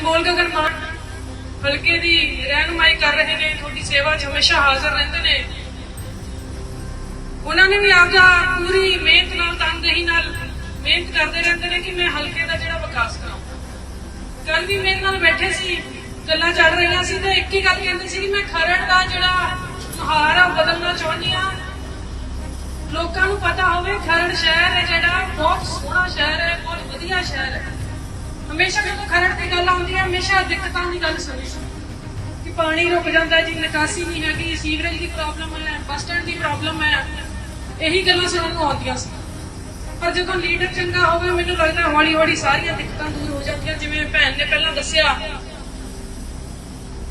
ਅਨਮੋਲ ਗਗਨ ਮਾਨ ਹਲਕੇ ਦੀ ਰਹਿਨੁਮਾਈ ਕਰ ਰਹੇ ਨੇ, ਤੁਹਾਡੀ ਸੇਵਾ 'ਚ ਹਮੇਸ਼ਾ ਹਾਜ਼ਰ ਰਹਿੰਦੇ ਨੇ। ਉਹਨਾਂ ਨੇ ਵੀ ਆਪਦਾ ਪੂਰੀ ਮਿਹਨਤ ਨਾਲ, ਤਨਦੇਹੀ ਨਾਲ ਮਿਹਨਤ ਕਰਦੇ ਰਹਿੰਦੇ ਨੇ ਕਿ ਮੈਂ ਹਲਕੇ ਦਾ ਜਿਹੜਾ ਵਿਕਾਸ ਕਰਾਂ ਕੱਲ ਵੀ ਮੇਰੇ ਨਾਲ ਬੈਠੇ ਸੀ, ਗੱਲਾਂ ਚੱਲ ਰਹੀਆਂ ਸੀ ਤੇ ਇੱਕ ਹੀ ਗੱਲ ਕਹਿੰਦੇ ਸੀ ਕਿ ਮੈਂ ਖਰੜ ਦਾ ਜਿਹੜਾ ਮੁਹਾਰ ਆ ਬਦਲਣਾ ਚਾਹੁੰਦੀ ਆ ਲੋਕਾਂ ਨੂੰ ਪਤਾ ਹੋਵੇ ਖਰੜ ਸ਼ਹਿਰ ਹੈ ਜਿਹੜਾ, ਬਹੁਤ ਸੋਹਣਾ ਸ਼ਹਿਰ ਹੈ, ਬਹੁਤ ਵਧੀਆ ਸ਼ਹਿਰ ਹੈ। ਹਮੇਸ਼ਾ ਦਿੱਕਤਾਂ ਦੀ ਗੱਲ ਸੁਣੀ ਕਿ ਪਾਣੀ ਰੁਕ ਜਾਂਦਾ, ਜੀ ਨਿਕਾਸੀ ਨਹੀਂ ਹੈਗੀ, ਸੀਵਰੇਜ ਦੀ ਪ੍ਰੋਬਲਮ ਹੈ ਬੱਸ ਸਟੈਂਡ ਦੀ ਪ੍ਰੋਬਲਮ ਹੈ, ਇਹੀ ਗੱਲਾਂ ਸੁਣਨ ਨੂੰ ਆਉਂਦੀਆਂ ਸੀ। ਪਰ ਜਦੋਂ ਲੀਡਰ ਚੰਗਾ ਹੋਵੇ, ਮੈਨੂੰ ਲੱਗਦਾ ਹੌਲੀ ਹੌਲੀ ਸਾਰੀਆਂ ਦਿੱਕਤਾਂ ਦੂਰ ਹੋ ਜਾਂਦੀਆਂ, ਜਿਵੇਂ ਭੈਣ ਨੇ ਪਹਿਲਾਂ ਦੱਸਿਆ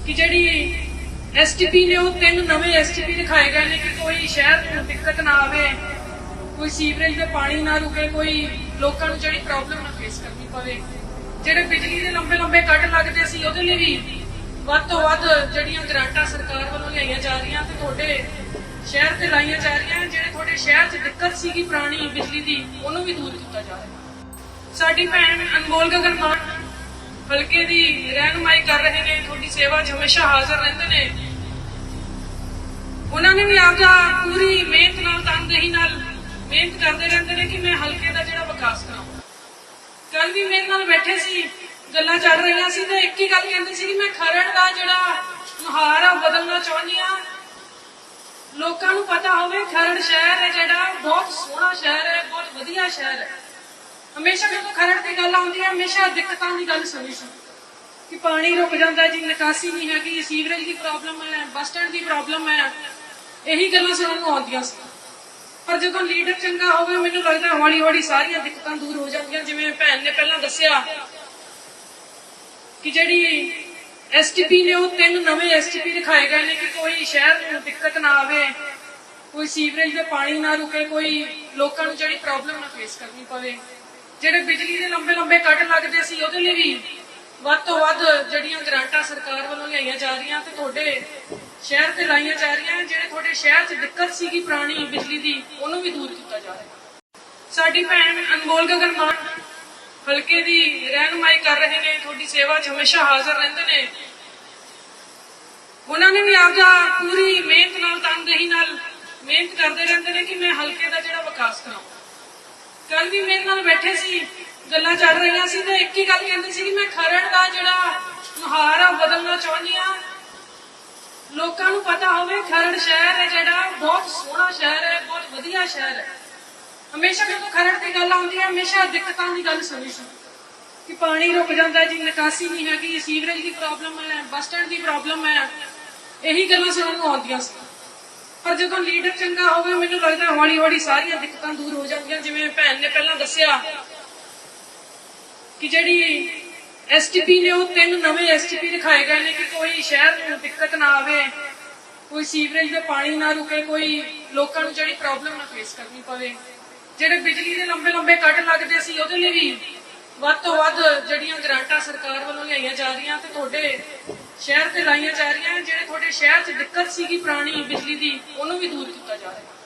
ਕਿ ਜਿਹੜੀ ਐਸਟੀਪੀ ਨੇ ਉਹ ਤਿੰਨ ਨਵੇਂ ਐਸਟੀਪੀ ਦਿਖਾਏ ਗਏ ਨੇ ਕਿ ਕੋਈ ਸ਼ਹਿਰ ਨੂੰ ਦਿੱਕਤ ਨਾ ਆਵੇ, ਕੋਈ ਸੀਵਰੇਜ ਦੇ ਪਾਣੀ ਨਾ ਰੁਕੇ, ਕੋਈ ਲੋਕਾਂ ਨੂੰ ਜਿਹੜੀ ਪ੍ਰੋਬਲਮ ਨਾ ਫੇਸ ਕਰਨੀ ਪਵੇ। ਜਿਹੜੇ ਬਿਜਲੀ ਦੇ ਲੰਬੇ ਲੰਬੇ ਕੱਟ ਲੱਗਦੇ ਸੀ, ਉਹਦੇ ਲਈ ਵੀ ਵੱਧ ਤੋਂ ਵੱਧ ਜਿਹੜੀਆਂ ਗ੍ਰਾਂਟਾਂ ਸਰਕਾਰ ਵੱਲੋਂ ਲਿਆਈਆਂ ਜਾ ਰਹੀਆਂ ਤੇ ਤੁਹਾਡੇ ਸ਼ਹਿਰ ਤੇ ਲਾਈਆਂ ਜਾ ਰਹੀਆਂ, ਜਿਹੜੇ ਤੁਹਾਡੇ ਸ਼ਹਿਰ 'ਚ ਦਿੱਕਤ ਸੀਗੀ ਪੁਰਾਣੀ ਬਿਜਲੀ ਦੀ, ਉਹਨੂੰ ਵੀ ਦੂਰ ਕੀਤਾ ਜਾ ਰਿਹਾ। ਸਾਡੀ ਭੈਣ ਅਨਮੋਲ ਗਗਨ ਮਾਨ ਹਲਕੇ ਦੀ ਰਹਿਨੁਮਾਈ ਕਰ ਰਹੇ ਨੇ, ਤੁਹਾਡੀ ਸੇਵਾ 'ਚ ਹਮੇਸ਼ਾ ਹਾਜ਼ਰ ਰਹਿੰਦੇ ਨੇ। ਉਹਨਾਂ ਨੇ ਵੀ ਆਪਦਾ ਪੂਰੀ ਮਿਹਨਤ ਨਾਲ, ਤਨਦੇਹੀ ਨਾਲ ਮਿਹਨਤ ਕਰਦੇ ਰਹਿੰਦੇ ਨੇ ਕਿ ਮੈਂ ਹਲਕੇ ਦਾ ਜਿਹੜਾ ਵਿਕਾਸ ਕਰਾਂ ਕੱਲ ਵੀ ਮੇਰੇ ਨਾਲ ਬੈਠੇ ਸੀ, ਗੱਲਾਂ ਚੱਲ ਰਹੀਆਂ ਸੀ ਤੇ ਇੱਕ ਹੀ ਗੱਲ ਕਹਿੰਦੇ ਸੀ ਕਿ ਮੈਂ ਖਰੜ ਦਾ ਜਿਹੜਾ ਮੁਹਾਰ ਆ ਉਹ ਬਦਲਣਾ ਚਾਹੁੰਦੀ ਆ ਲੋਕਾਂ ਨੂੰ ਪਤਾ ਹੋਵੇ ਖਰੜ ਸ਼ਹਿਰ ਹੈ ਜਿਹੜਾ ਬਹੁਤ ਸੋਹਣਾ ਸ਼ਹਿਰ ਹੈ, ਬਹੁਤ ਵਧੀਆ ਸ਼ਹਿਰ ਹੈ। ਹਮੇਸ਼ਾ ਜਦੋਂ ਖਰੜ ਦੀ ਗੱਲ ਆਉਂਦੀ ਹੈ, ਹਮੇਸ਼ਾ ਦਿੱਕਤਾਂ ਦੀ ਗੱਲ ਸੁਣੀ ਸੀ ਕਿ ਪਾਣੀ ਰੁਕ ਜਾਂਦਾ ਜੀ, ਨਿਕਾਸੀ ਨਹੀਂ ਹੈਗੀ, ਸੀਵਰੇਜ ਦੀ ਪ੍ਰੋਬਲਮ ਹੈ ਬੱਸ ਸਟੈਂਡ ਦੀ ਪ੍ਰੋਬਲਮ ਹੈ, ਇਹੀ ਗੱਲਾਂ ਸੁਣਨ ਨੂੰ ਆਉਂਦੀਆਂ ਸੀ। ਪਰ ਜਦੋਂ ਲੀਡਰ ਚੰਗਾ ਹੋਵੇ, ਮੈਨੂੰ ਲੱਗਦਾ ਹੌਲੀ ਹੌਲੀ ਸਾਰੀਆਂ ਦਿੱਕਤਾਂ ਦੂਰ ਹੋ ਜਾਂਦੀਆਂ ਜਿਵੇਂ ਭੈਣ ਨੇ ਪਹਿਲਾਂ ਦੱਸਿਆ ਕਿ ਜਿਹੜੀ ਐਸਟੀਪੀ ਨੇ ਉਹ ਤਿੰਨ ਨਵੇਂ ਐਸਟੀਪੀ ਦਿਖਾਏ ਗਏ ਨੇ ਕਿ ਕੋਈ ਸ਼ਹਿਰ ਨੂੰ ਦਿੱਕਤ ਨਾ ਆਵੇ, ਕੋਈ ਸੀਵਰੇਜ ਦੇ ਪਾਣੀ ਨਾ ਰੁਕੇ, ਕੋਈ ਲੋਕਾਂ ਨੂੰ ਜਿਹੜੀ ਪ੍ਰੋਬਲਮ ਨਾ ਫੇਸ ਕਰਨੀ ਪਵੇ। ਜਿਹੜੇ ਬਿਜਲੀ ਦੇ ਲੰਬੇ ਲੰਬੇ ਕੱਟ ਲੱਗਦੇ ਸੀ, ਉਹਦੇ ਲਈ ਵੀ ਵੱਧ ਤੋਂ ਵੱਧ ਜਿਹੜੀਆਂ ਗ੍ਰਾਂਟਾਂ ਸਰਕਾਰ ਵੱਲੋਂ ਲਿਆਈਆਂ ਜਾ ਰਹੀਆਂ ਤੇ ਤੁਹਾਡੇ ਸ਼ਹਿਰ ਤੇ ਲਾਈਆਂ ਜਾ ਰਹੀਆਂ, ਜਿਹੜੇ ਤੁਹਾਡੇ ਸ਼ਹਿਰ 'ਚ ਦਿੱਕਤ ਸੀਗੀ ਪੁਰਾਣੀ ਬਿਜਲੀ ਦੀ, ਉਹਨੂੰ ਵੀ ਦੂਰ ਕੀਤਾ ਜਾ ਰਿਹਾ। ਸਾਡੀ ਭੈਣ ਅਨਮੋਲ ਗਗਨ ਮਾਨ ਹਲਕੇ ਦੀ ਰਹਿਨੁਮਾਈ ਕਰ ਰਹੇ ਨੇ, ਤੁਹਾਡੀ ਸੇਵਾ 'ਚ ਹਮੇਸ਼ਾ ਹਾਜ਼ਰ ਰਹਿੰਦੇ ਨੇ। ਉਹਨਾਂ ਨੇ ਵੀ ਆਪਦਾ ਪੂਰੀ ਮਿਹਨਤ ਨਾਲ, ਤਨਦੇਹੀ ਨਾਲ ਮਿਹਨਤ ਕਰਦੇ ਰਹਿੰਦੇ ਨੇ ਕਿ ਮੈਂ ਹਲਕੇ ਦਾ ਜਿਹੜਾ ਵਿਕਾਸ ਕਰਾਂ ਕੱਲ ਵੀ ਮੇਰੇ ਨਾਲ ਬੈਠੇ ਸੀ, ਗੱਲਾਂ ਚੱਲ ਰਹੀਆਂ ਸੀ ਤੇ ਇੱਕ ਹੀ ਗੱਲ ਕਹਿੰਦੇ ਸੀ ਕਿ ਮੈਂ ਖਰੜ ਦਾ ਜਿਹੜਾ ਮੁਹਾਰ ਆ ਬਦਲਣਾ ਚਾਹੁੰਦੀ ਆ ਲੋਕਾਂ ਨੂੰ ਪਤਾ ਹੋਵੇ ਖਰੜ ਸ਼ਹਿਰ ਹੈ ਜਿਹੜਾ ਬਹੁਤ ਸੋਹਣਾ ਸ਼ਹਿਰ ਹੈ, ਬਹੁਤ ਵਧੀਆ ਸ਼ਹਿਰ ਹੈ। ਹਮੇਸ਼ਾ ਜਦੋਂ ਖਰੜ ਦੀ ਗੱਲ ਆਉਂਦੀ ਹੈ, ਹਮੇਸ਼ਾ ਦਿੱਕਤਾਂ ਦੀ ਗੱਲ ਸੁਣੀ ਸੀ। ਕਿ ਪਾਣੀ ਰੁਕ ਜਾਂਦਾ ਜੀ, ਨਿਕਾਸੀ ਨਹੀਂ ਹੈਗੀ, ਸੀਵਰੇਜ ਦੀ ਪ੍ਰੋਬਲਮ ਹੈ ਬੱਸ ਸਟੈਂਡ ਦੀ ਪ੍ਰੋਬਲਮ ਹੈ। ਇਹੀ ਗੱਲਾਂ ਸੁਣਨ ਨੂੰ ਆਉਂਦੀਆਂ ਸੀ। ਪਰ ਜਦੋਂ ਲੀਡਰ ਚੰਗਾ ਹੋਵੇ, ਮੈਨੂੰ ਲੱਗਦਾ ਹੌਲੀ ਹੌਲੀ ਸਾਰੀਆਂ ਦਿੱਕਤਾਂ ਦੂਰ ਹੋ ਜਾਂਦੀਆਂ। ਜਿਵੇਂ ਭੈਣ ਨੇ ਪਹਿਲਾਂ ਦੱਸਿਆ ਕਿ ਜਿਹੜੀ ਐਸਟੀਪੀ ਨੇ ਉਹ ਤਿੰਨ ਨਵੇਂ ਐਸਟੀਪੀ ਦਿਖਾਏ ਗਏ ਨੇ ਕਿ ਕੋਈ ਸ਼ਹਿਰ ਨੂੰ ਦਿੱਕਤ ਨਾ ਆਵੇ, ਕੋਈ ਸੀਵਰੇਜ ਦੇ ਪਾਣੀ ਨਾ ਰੁਕੇ, ਕੋਈ ਲੋਕਾਂ ਨੂੰ ਜਿਹੜੀ ਪ੍ਰੋਬਲਮ ਨਾ ਫੇਸ ਕਰਨੀ ਪਵੇ। ਜਿਹੜੇ ਬਿਜਲੀ ਦੇ ਲੰਬੇ ਲੰਬੇ ਕੱਟ ਲੱਗਦੇ ਸੀ, ਉਹਦੇ ਲਈ ਵੀ ਵੱਧ ਤੋਂ ਵੱਧ ਜਿਹੜੀਆਂ ਗ੍ਰਾਂਟਾਂ ਸਰਕਾਰ ਵੱਲੋਂ ਲਿਆਈਆਂ ਜਾ ਰਹੀਆਂ ਤੇ ਤੁਹਾਡੇ ਸ਼ਹਿਰ ਤੇ ਲਾਈਆਂ ਜਾ ਰਹੀਆਂ, ਜਿਹੜੇ ਤੁਹਾਡੇ ਸ਼ਹਿਰ 'ਚ ਦਿੱਕਤ ਸੀਗੀ ਪੁਰਾਣੀ ਬਿਜਲੀ ਦੀ, ਉਹਨੂੰ ਵੀ ਦੂਰ ਕੀਤਾ ਜਾ ਰਿਹਾ।